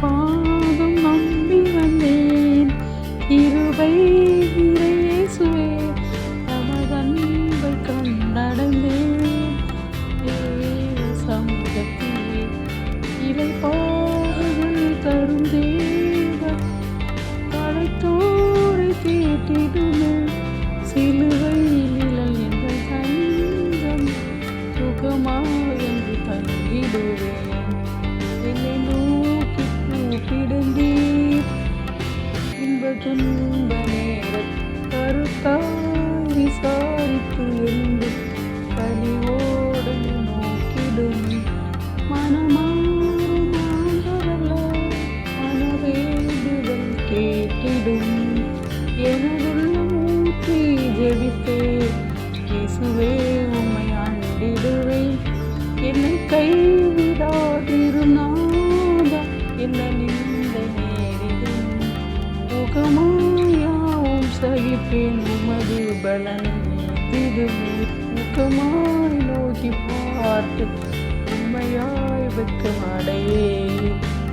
பாதம் நம்பி வந்தேன். இருவை இறையேசுவே தமதன்பை கண்டடைந்தேன். தேவ சமூகத்திலே இலைப்பாறுதல் தரும் தேவ கடைத்தோரை தீட்டிடுமே சிலுவை துன்ப நேர கருத்தாய் விசாரித்து என்று கனிவோடு நோக்கிடும் மனமாறும் மனவேண்டுதல் கேட்டிடும். ஊற்றி ஜெபித்தே இயேசுவே முகமாயாவும் சகிப்பேன் உமது பலனை திடுமே முகமாய் நோக்கி பார்த்து உண்மையாய் வெட்கமடையே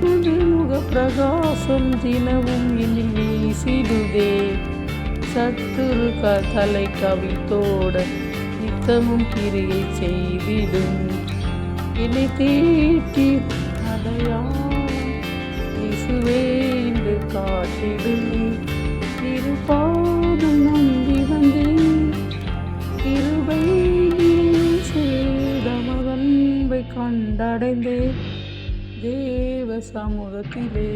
புது முக பிரகாசம் தினமும் என்னில் வீசிடுதே சத்துரு தலை கவித்தோட நித்தமும் கிரியை செய்திடும் என்னை தீட்டி அடையாளம் இசுவே என்று இரு பாதம் நம்பி வந்தேன். இருபை சேதமதன்பை கண்டடைந்தேன். தேவ சமூகத்திலே